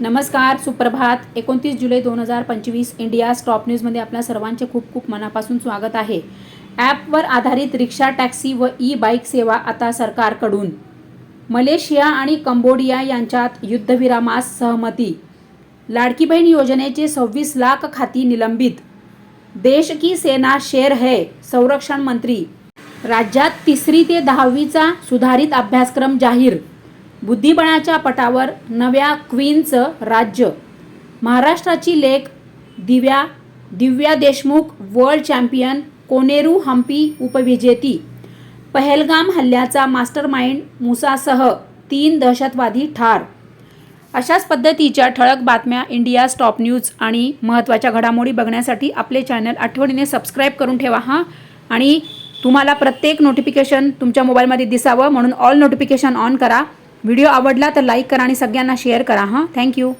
नमस्कार सुप्रभात. एकोणतीस जुलै दोन हजार पंचवीस इंडिया स्टॉप न्यूजमध्ये आपल्या सर्वांचे खूप खूप मनापासून स्वागत आहे. ॲपवर आधारित रिक्षा टॅक्सी व ई बाईक सेवा आता सरकारकडून. मलेशिया आणि कंबोडिया यांच्यात युद्धविरामास सहमती. लाडकी बहीण योजनेचे सव्वीस लाख खाती निलंबित. देश की सेना शेर है संरक्षण मंत्री. राज्यात तिसरी ते दहावीचा सुधारित अभ्यासक्रम जाहीर. बुद्धिबळाच्या पटावर नव्या क्वीनचं राज्य. महाराष्ट्राची लेख दिव्या दिव्या देशमुख वर्ल्ड चॅम्पियन कोनेरू हम्पी उपविजेती. पहलगाम हल्ल्याचा मास्टर माइंड मुसासह तीन दहशतवादी ठार. अशाच पद्धतीच्या ठळक बातम्या इंडिया स्टॉप न्यूज आणि महत्त्वाच्या घडामोडी बघण्यासाठी आपले चॅनल आठवणीने सबस्क्राईब करून ठेवा हां. आणि तुम्हाला प्रत्येक नोटिफिकेशन तुमच्या मोबाईलमध्ये दिसावं म्हणून ऑल नोटिफिकेशन ऑन करा. व्हिडिओ आवडला तर लाईक करा आणि सगळ्यांना शेअर करा हां. थँक्यू